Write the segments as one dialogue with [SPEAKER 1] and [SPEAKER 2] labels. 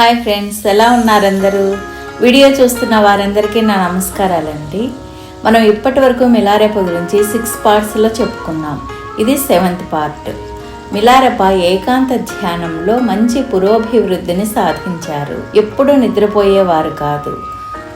[SPEAKER 1] Hi friends ఎలా ఉన్నారు అందరూ వీడియో చూస్తున్న వారందరికీ నా నమస్కారాలండి. మనం ఇప్పటి వరకు మిలారెప గురించి సిక్స్ పార్ట్స్లో చెప్పుకున్నాం. ఇది సెవెంత్ పార్ట్. మిలారెప ఏకాంత ధ్యానంలో మంచి పురోభివృద్ధిని సాధించారు. ఎప్పుడూ నిద్రపోయేవారు కాదు.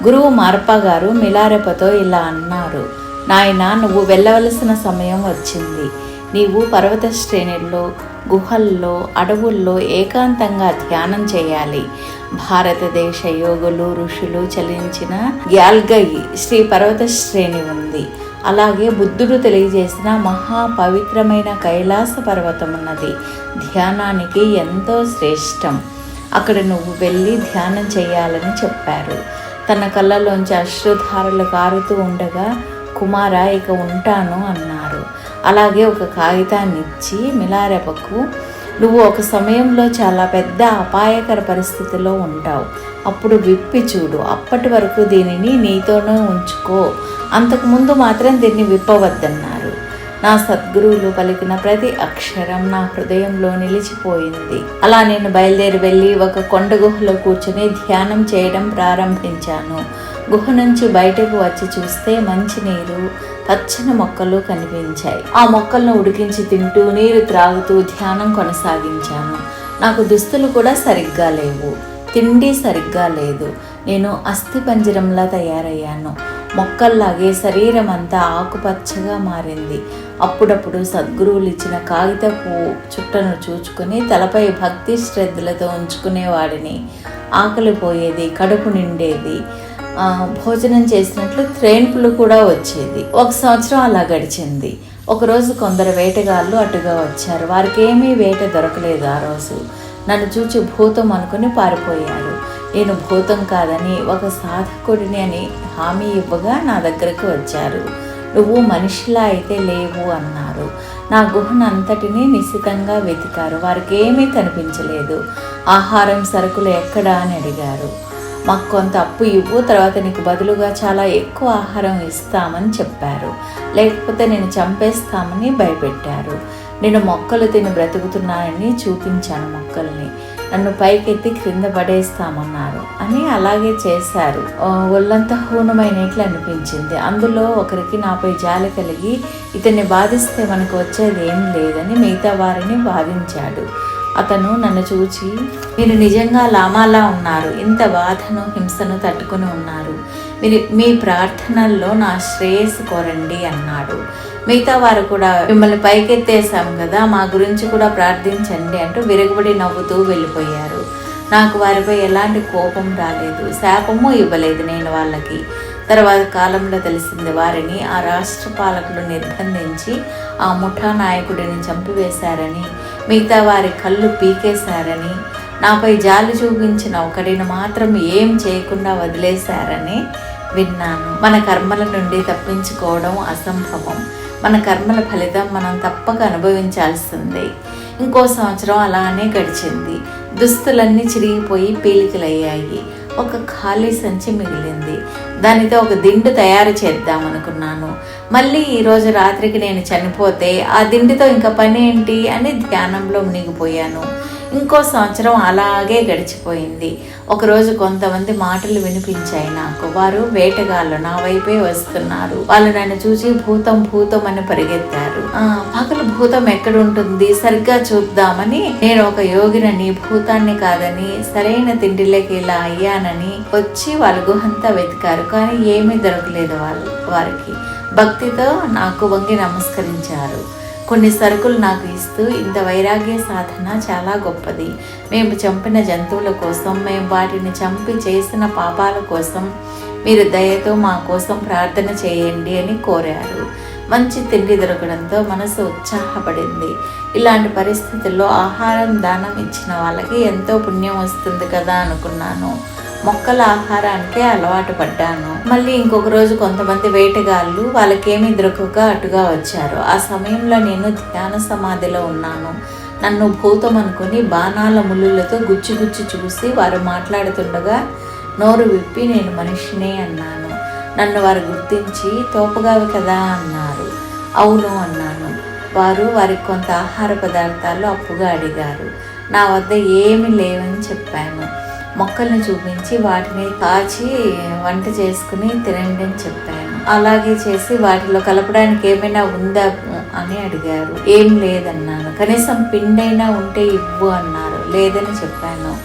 [SPEAKER 1] గురువు మార్పా గారు మిలారెపతో ఇలా అన్నారు నాయన నువ్వు వెళ్ళవలసిన సమయం వచ్చింది. నీవు పర్వత శ్రేణుల్లో గుహల్లో అడవుల్లో ఏకాంతంగా ధ్యానం చేయాలి. భారతదేశ యోగులు ఋషులు చలించిన గ్యాల్గయి శ్రీ పర్వత శ్రేణి ఉంది. అలాగే బుద్ధుడు తెలియజేసిన మహా పవిత్రమైన కైలాస పర్వతం ఉన్నది. ధ్యానానికి ఎంతో శ్రేష్టం. అక్కడ నువ్వు వెళ్ళి ధ్యానం చేయాలని చెప్పారు. తన కళ్ళలోంచి అశ్రుధారలు కారుతూ ఉండగా కుమార ఇక ఉంటాను అన్నారు అలాగే ఒక కాగితాన్ని ఇచ్చి మిలారెపకు నువ్వు ఒక సమయంలో చాలా పెద్ద అపాయకర పరిస్థితిలో ఉంటావు. అప్పుడు విప్పి చూడు. అప్పటి వరకు దీనిని నీతోనే ఉంచుకో. అంతకుముందు మాత్రం దీన్ని విప్పవద్దన్నారు నా సద్గురువులు పలికిన ప్రతి అక్షరం నా హృదయంలో నిలిచిపోయింది. అలా నేను బయలుదేరి వెళ్ళి ఒక కొండ గుహలో కూర్చుని ధ్యానం చేయడం ప్రారంభించాను. గుహ నుంచి బయటకు వచ్చి చూస్తే మంచినీరు పచ్చని మొక్కలు కనిపించాయి. ఆ మొక్కలను ఉడికించి తింటూ నీరు త్రాగుతూ ధ్యానం కొనసాగించాను. నాకు దుస్తులు కూడా సరిగ్గా లేవు. తిండి సరిగ్గా లేదు. నేను అస్థి పంజరంలా తయారయ్యాను. మొక్కల్లాగే శరీరం అంతా ఆకుపచ్చగా మారింది. అప్పుడప్పుడు సద్గురువులు ఇచ్చిన కాగితపు చుట్టను చూచుకొని తలపై భక్తి శ్రద్ధలతో ఉంచుకునేవాడిని. ఆకలి పోయేది కడుపు నిండేది. భోజనం చేసినట్లు త్రేన్పులు కూడా వచ్చేది. ఒక సంవత్సరం అలా గడిచింది. ఒకరోజు కొందరు వేటగాళ్ళు అటుగా వచ్చారు. వారికి ఏమీ వేట దొరకలేదు ఆ రోజు. నన్ను చూచి భూతం అనుకుని పారిపోయారు. నేను భూతం కాదని ఒక సాధకుడిని అని హామీ ఇవ్వగా నా దగ్గరకు వచ్చారు. నువ్వు మనిషిలా అయితే లేవు అన్నారు. నా గుహను అంతటినీ నిశితంగా వెతికారు. వారికి ఏమీ కనిపించలేదు. ఆహారం సరుకులు ఎక్కడా అని అడిగారు. మాకు కొంత అప్పు ఇవ్వు తర్వాత నీకు బదులుగా చాలా ఎక్కువ ఆహారం ఇస్తామని చెప్పారు. లేకపోతే నేను చంపేస్తామని భయపెట్టారు. నేను మొక్కలు తిని బ్రతుకుతున్నానని చూపించాను మొక్కల్ని. నన్ను పైకెత్తి క్రింద పడేస్తామన్నారు అని అలాగే చేశారు. ఒళ్ళంతా హూనమైనట్లు అనిపించింది. అందులో ఒకరికి నాపై జాలి కలిగి ఇతన్ని బాధిస్తే మనకు వచ్చేది ఏం లేదని మిగతా వారిని బాధించాడు. అతను నన్ను చూచి మీరు నిజంగా లామాలా ఉన్నారు. ఇంత బాధను హింసను తట్టుకుని ఉన్నారు. మీరు మీ ప్రార్థనల్లో నా శ్రేయస్సు కోరండి అన్నాడు. మిగతా వారు కూడా మిమ్మల్ని పైకెత్తేసాం కదా మా గురించి కూడా ప్రార్థించండి అంటూ విరగబడి నవ్వుతూ వెళ్ళిపోయారు. నాకు వారిపై ఎలాంటి కోపం రాలేదు. శాపము ఇవ్వలేదు నేను వాళ్ళకి. తర్వాత కాలంలో తెలిసింది వారిని ఆ రాష్ట్ర పాలకులు నిర్బంధించి ఆ ముఠా నాయకుడిని చంపివేశారని మిగతా వారి కళ్ళు పీకేశారని నాపై జాలి చూపించిన ఒకడిని మాత్రం ఏం చేయకుండా వదిలేశారని విన్నాను. మన కర్మల నుండి తప్పించుకోవడం అసంభవం. మన కర్మల ఫలితం మనం తప్పక అనుభవించాల్సిందే. ఇంకో సంవత్సరం అలానే గడిచింది. దుస్తులన్నీ చిరిగిపోయి పీలికలయ్యాయి. ఒక ఖాళీ సంచి మిగిలింది. దానితో ఒక దిండు తయారు చేద్దాం అనుకున్నాను. మళ్ళీ ఈరోజు రాత్రికి నేను చనిపోతే ఆ దిండుతో ఇంకా పని ఏంటి అని ధ్యానంలో మునిగిపోయాను. ఇంకో సంవత్సరం అలాగే గడిచిపోయింది. ఒకరోజు కొంతమంది మాటలు వినిపించాయి నాకు. వారు వేటగాళ్ళు నా వైపే వస్తున్నారు. వాళ్ళు నన్ను చూసి భూతం భూతం అని పరిగెత్తారు. పగలు భూతం ఎక్కడుంటుంది? సరిగ్గా చూద్దామని నేను ఒక యోగినని భూతాన్ని కాదని సరైన తిండిలోకి ఇలా అయ్యానని వచ్చి వాళ్ళ గుహంతా వెతికారు. కానీ ఏమీ దొరకలేదు వాళ్ళు వారికి. భక్తితో నాకు వంగి నమస్కరించారు. కొన్ని సరుకులు నాకు ఇస్తూ ఇంత వైరాగ్య సాధన చాలా గొప్పది. మేము చంపిన జంతువుల కోసం మేము వాటిని చంపి చేసిన పాపాల కోసం మీరు దయతో మా కోసం ప్రార్థన చేయండి అని కోరారు. మంచి తిండి దొరకడంతో మనసు ఉత్సాహపడింది. ఇలాంటి పరిస్థితుల్లో ఆహారం దానం ఇచ్చిన వాళ్ళకి ఎంతో పుణ్యం వస్తుంది కదా అనుకున్నాను. మొక్కల ఆహారానికే అలవాటు పడ్డాను. మళ్ళీ ఇంకొక రోజు కొంతమంది వేటగాళ్ళు వాళ్ళకేమీ దొరకక అటుగా వచ్చారు. ఆ సమయంలో నేను ధ్యాన సమాధిలో ఉన్నాను. నన్ను భూతం అనుకుని బాణాల ముళ్ళులతో గుచ్చి గుచ్చి చూసి వారు మాట్లాడుతుండగా నోరు విప్పి నేను మనిషినే అన్నాను. నన్ను వారు గుర్తించి తోపగావి కదా అన్నారు. అవును అన్నాను. వారు వారికి కొంత ఆహార పదార్థాలు అప్పుగా అడిగారు. నా వద్ద ఏమీ లేవని చెప్పాను. మొక్కల్ని చూపించి వాటిని కాచి వంట చేసుకుని తినండి అని చెప్పాను. అలాగే చేసి వాటిలో కలపడానికి ఏమైనా ఉందా అని అడిగారు. ఏం లేదన్నాను. కనీసం పిండైనా ఉంటే ఇవ్వు అన్నారు. లేదని చెప్పాను.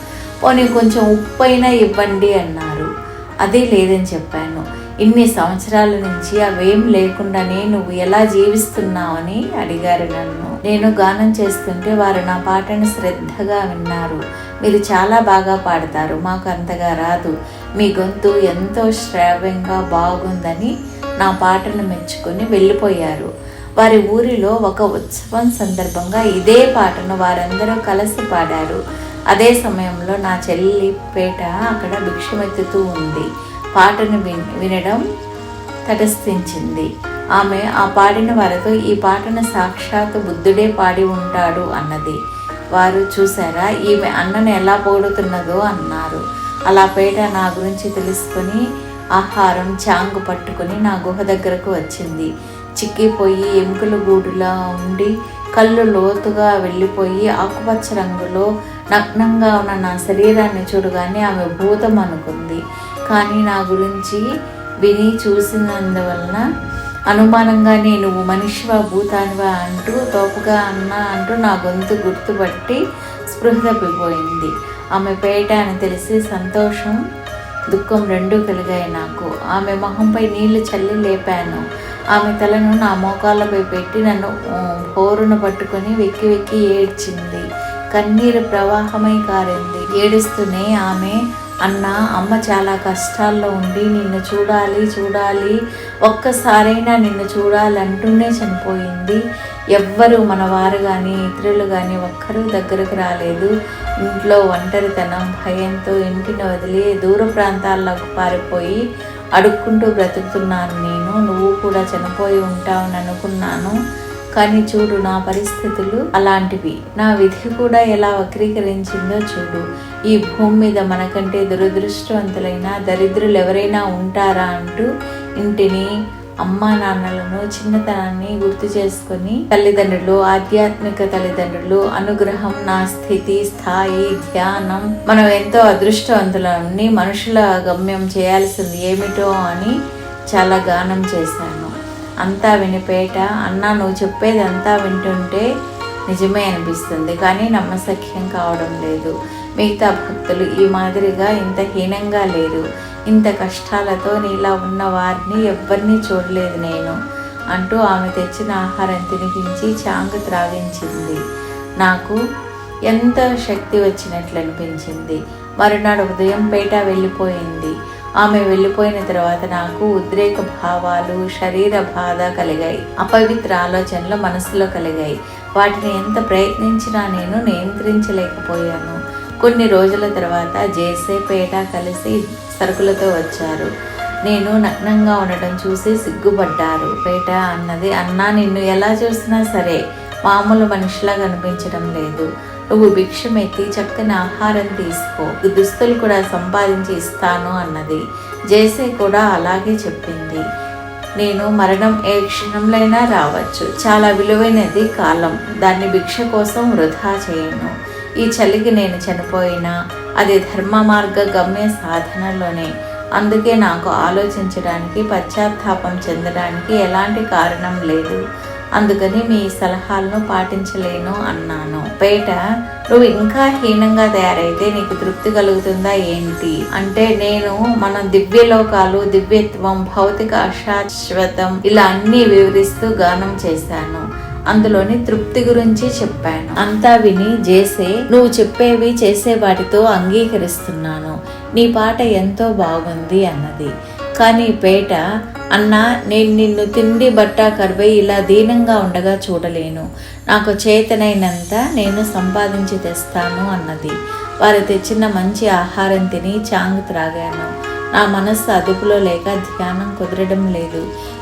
[SPEAKER 1] పోనీ కొంచెం ఉప్పు అయినా ఇవ్వండి అన్నారు. అది లేదని చెప్పాను. ఇన్ని సంవత్సరాల నుంచి అవేం లేకుండానే నువ్వు ఎలా జీవిస్తున్నావని అడిగారు నన్ను. నేను గానం చేస్తుంటే వారు నా పాటను శ్రద్ధగా విన్నారు. మీరు చాలా బాగా పాడతారు. మాకు అంతగా రాదు. మీ గొంతు ఎంతో శ్రావ్యంగా బాగుందని నా పాటను మెచ్చుకొని వెళ్ళిపోయారు. వారి ఊరిలో ఒక ఉత్సవం సందర్భంగా ఇదే పాటను వారందరూ కలిసి పాడారు. అదే సమయంలో నా చెల్లి పేట అక్కడ భిక్షమెత్తుతూ ఉంది. పాటను విన్ వినడం తటస్థించింది. ఆమె ఆ పాడిన వారితో ఈ పాటను సాక్షాత్ బుద్ధుడే పాడి ఉంటాడు అన్నది. వారు చూసారా ఈమె అన్నను ఎలా పోడుతున్నదో అన్నారు. అలా పేట నా గురించి తెలుసుకొని ఆహారం చాంగు పట్టుకొని నా గుహ దగ్గరకు వచ్చింది. చిక్కిపోయి ఎముకలు గూడులా ఉండి కళ్ళు లోతుగా వెళ్ళిపోయి ఆకుపచ్చ రంగులో నగ్నంగా ఉన్న నా శరీరాన్ని చూడగానే ఆమె భూతం అనుకుంది. కానీ నా గురించి విని చూసినందువలన అనుమానంగానే నువ్వు మనిషివా భూతానివా అంటూ తోపుగా అన్న అంటూ నా గొంతు గుర్తుపట్టి స్పృహ తప్పిపోయింది. ఆమె పేట అని తెలిసి సంతోషం దుఃఖం రెండూ కలిగాయి నాకు. ఆమె మొహంపై నీళ్ళు చల్లి లేపాను. ఆమె తలను నా మోకాళ్ళపై పెట్టి నన్ను హోరును పట్టుకొని వెక్కి వెక్కి ఏడ్చింది. కన్నీరు ప్రవాహమై కారింది. ఏడుస్తూనే ఆమె అన్న అమ్మ చాలా కష్టాల్లో ఉండి నిన్ను చూడాలి చూడాలి ఒక్కసారైనా నిన్ను చూడాలంటూనే చనిపోయింది. ఎవ్వరు మన వారు కానీ ఇతరులు కానీ ఒక్కరూ దగ్గరకు రాలేదు. ఇంట్లో ఒంటరితనం భయంతో ఇంటిని వదిలి దూర ప్రాంతాల్లోకి పారిపోయి అడుక్కుంటూ బ్రతుకుతున్నాను నేను. నువ్వు కూడా చనిపోయి ఉంటావని అనుకున్నాను. కానీ చూడు నా పరిస్థితులు అలాంటివి. నా విధి కూడా ఎలా వక్రీకరించిందో చూడు. ఈ భూమి మీద మనకంటే దురదృష్టవంతులైన దరిద్రులు ఎవరైనా ఉంటారా అంటూ ఇంటిని అమ్మా నాన్నలను చిన్నతనాన్ని గుర్తు చేసుకొని తల్లిదండ్రులు ఆధ్యాత్మిక తల్లిదండ్రులు అనుగ్రహం నా స్థితి స్థాయి ధ్యానం. మనం ఎంతో అదృష్టవంతులని మనుషుల గమ్యం చేయాల్సింది ఏమిటో అని చాలా గానం చేశాను. అంతా వినిపేట. అన్న నువ్వు చెప్పేది అంతా వింటుంటే నిజమే అనిపిస్తుంది. కానీ నమ్మసఖ్యం కావడం లేదు. మిగతా భక్తులు ఈ మాదిరిగా ఇంత హీనంగా లేరు. ఇంత కష్టాలతో నీలా ఉన్న వారిని ఎవ్వరినీ చూడలేదు నేను అంటూ ఆమె తెచ్చిన ఆహారం తినిపించి చాంగ్ త్రాగించింది. నాకు ఎంత శక్తి వచ్చినట్లు అనిపించింది. మరునాడు ఉదయం పేట వెళ్ళిపోయింది. ఆమె వెళ్ళిపోయిన తర్వాత నాకు ఉద్రేక భావాలు శరీర బాధ కలిగాయి. అపవిత్ర ఆలోచనలు మనసులో కలిగాయి. వాటిని ఎంత ప్రయత్నించినా నేను నియంత్రించలేకపోయాను. కొన్ని రోజుల తర్వాత జేసే పేట కలిసి సరుకులతో వచ్చారు. నేను నగ్నంగా ఉండటం చూసి సిగ్గుపడ్డారు. పేట అన్నది అన్నా నిన్ను ఎలా చూసినా సరే మామూలు మనిషిలా కనిపించడం లేదు. నువ్వు భిక్షమెత్తి చక్కని ఆహారం తీసుకో. దుస్తులు కూడా సంపాదించి ఇస్తాను అన్నది. జేసే కూడా అలాగే చెప్పింది. నేను మరణం ఏ క్షణంలైనా రావచ్చు. చాలా విలువైనది కాలం. దాన్ని భిక్ష కోసం వృధా చేయను. ఈ చలికి నేను చనిపోయినా అది ధర్మ మార్గ గమ్య సాధనలోనే. అందుకే నాకు ఆలోచించడానికి పశ్చాత్తాపం చెందడానికి ఎలాంటి కారణం లేదు. అందుకని మీ సలహాలను పాటించలేను అన్నాను. పేట నువ్వు ఇంకా హీనంగా తయారైతే నీకు తృప్తి కలుగుతుందా ఏంటి? అంటే నేను మన దివ్యలోకాలు దివ్యత్వం భౌతిక అశాశ్వతం ఇలా అన్ని వివరిస్తూ గానం చేశాను. అందులోని తృప్తి గురించి చెప్పాను. అంతా విని చేసే నువ్వు చెప్పేవి చేసే వాటితో అంగీకరిస్తున్నాను. నీ పాట ఎంతో బాగుంది అన్నది. కానీ పేట అన్నా నేను నిన్ను తిండి బట్ట కరువై ఇలా దీనంగా ఉండగా చూడలేను. నాకు చేతనైనంత నేను సంపాదించి తెస్తాను అన్నది. వారు తెచ్చిన మంచి ఆహారం తిని చాంగ్ త్రాగాను. నా మనస్సు అదుపులో లేక ధ్యానం కుదరడం లేదు.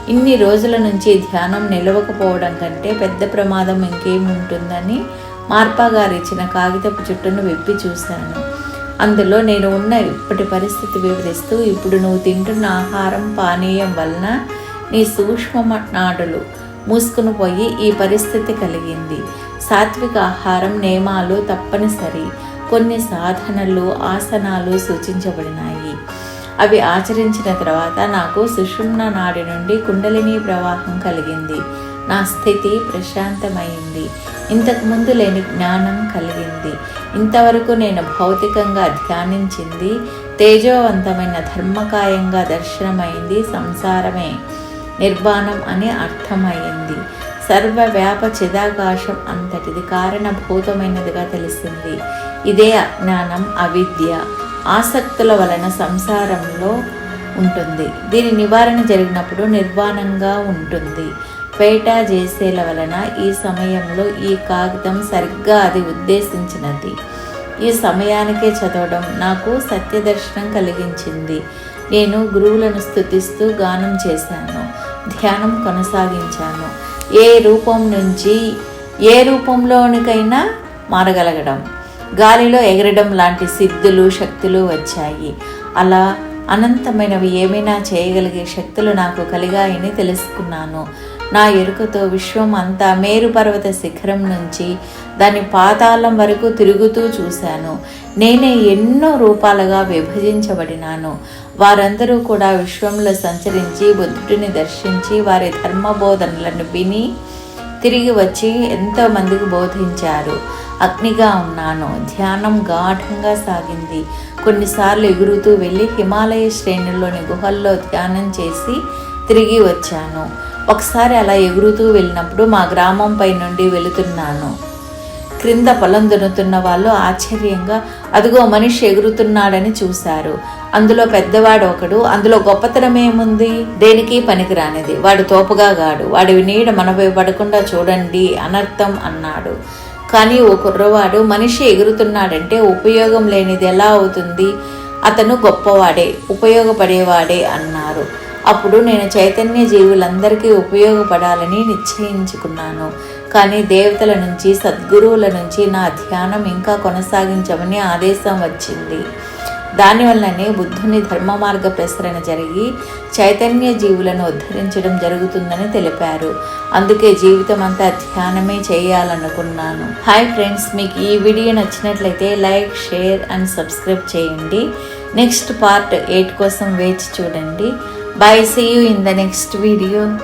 [SPEAKER 1] ఇన్ని రోజుల నుంచి ధ్యానం నిలవకపోవడం కంటే పెద్ద ప్రమాదం ఇంకేముంటుందని మార్పా గారు ఇచ్చిన కాగితపు చుట్టూను విప్పి చూశాను. అందులో నేను ఉన్న ఇప్పటి పరిస్థితి వివరిస్తూ ఇప్పుడు నువ్వు తింటున్న ఆహారం పానీయం వలన నీ సూక్ష్మ నాడులు మూసుకుని పోయి ఈ పరిస్థితి కలిగింది. సాత్విక ఆహారం నియమాలు తప్పనిసరి. కొన్ని సాధనలు ఆసనాలు సూచించబడినాయి. అవి ఆచరించిన తర్వాత నాకు సుషుమ్న నాడి నుండి కుండలిని ప్రవాహం కలిగింది. నా స్థితి ప్రశాంతమైంది. ఇంతకుముందు లేని జ్ఞానం కలిగింది. ఇంతవరకు నేను భౌతికంగా ధ్యానించింది తేజోవంతమైన ధర్మకాయంగా దర్శనమైంది సంసారమే. నిర్వాణం అని అర్థమైంది. సర్వవ్యాప చిదాకాశం అంతటిది కారణభూతమైనదిగా తెలిసింది. ఇదే అజ్ఞానం అవిద్య. ఆసక్తుల వలన సంసారంలో ఉంటుంది. దీని నివారణ జరిగినప్పుడు నిర్వాణంగా ఉంటుంది. పేట చేసేల వలన ఈ సమయంలో ఈ కాగితం సరిగ్గా అది ఉద్దేశించినది. ఈ సమయానికే చదవడం నాకు సత్యదర్శనం కలిగించింది. నేను గురువులను స్థుతిస్తూ గానం చేశాను. ధ్యానం కొనసాగించాను. ఏ రూపం నుంచి ఏ రూపంలోనికైనా మారగలగడం. గాలిలో ఎగరడం లాంటి సిద్ధులు శక్తులు వచ్చాయి. అలా అనంతమైనవి ఏమైనా చేయగలిగే శక్తులు నాకు కలిగాయని తెలుసుకున్నాను. నా ఎరుకతో విశ్వం అంతా మేరుపర్వత శిఖరం నుంచి దాని పాతాళం వరకు తిరుగుతూ చూశాను. నేనే ఎన్నో రూపాలుగా విభజించబడినాను. వారందరూ కూడా విశ్వంలో సంచరించి బుద్ధుడిని దర్శించి వారి ధర్మబోధనలను విని తిరిగి వచ్చి ఎంతోమందికి బోధించారు. అగ్నిగా ఉన్నాను. ధ్యానం గాఢంగా సాగింది. కొన్నిసార్లు ఎగురుతూ వెళ్ళి హిమాలయ శ్రేణుల్లోని గుహల్లో ధ్యానం చేసి తిరిగి వచ్చాను. ఒకసారి అలా ఎగురుతూ వెళ్ళినప్పుడు మా గ్రామంపై నుండి వెళుతున్నాను. క్రింద పొలం దున్నుతున్న వాళ్ళు ఆశ్చర్యంగా అదిగో మనిషి ఎగురుతున్నాడని చూశారు. అందులో పెద్దవాడు ఒకడు అందులో గొప్పతనం ఏముంది? దేనికి పనికిరానిది? వాడు తోపుగా గాడు. వాడి నీడ మనపై పడకుండా చూడండి అనర్థం అన్నాడు. కానీ ఓ కుర్రవాడు మనిషి ఎగురుతున్నాడంటే ఉపయోగం లేనిది ఎలా అవుతుంది? అతను గొప్పవాడే ఉపయోగపడేవాడే అన్నారు. అప్పుడు నేను చైతన్య జీవులందరికీ ఉపయోగపడాలని నిశ్చయించుకున్నాను. కానీ దేవతల నుంచి సద్గురువుల నుంచి నా ధ్యానం ఇంకా కొనసాగించమని ఆదేశం వచ్చింది. దానివల్లనే బుద్ధుని ధర్మ మార్గ ప్రసరణ జరిగి చైతన్య జీవులను ఉద్ధరించడం జరుగుతుందని తెలిపారు. అందుకే జీవితం అంతా ధ్యానమే చేయాలనుకున్నాను. హాయ్ ఫ్రెండ్స్ మీకు ఈ వీడియో నచ్చినట్లయితే లైక్ షేర్ అండ్ సబ్స్క్రైబ్ చేయండి. నెక్స్ట్ పార్ట్ ఎయిట్ కోసం వేచి చూడండి. Bye. See you in the next video.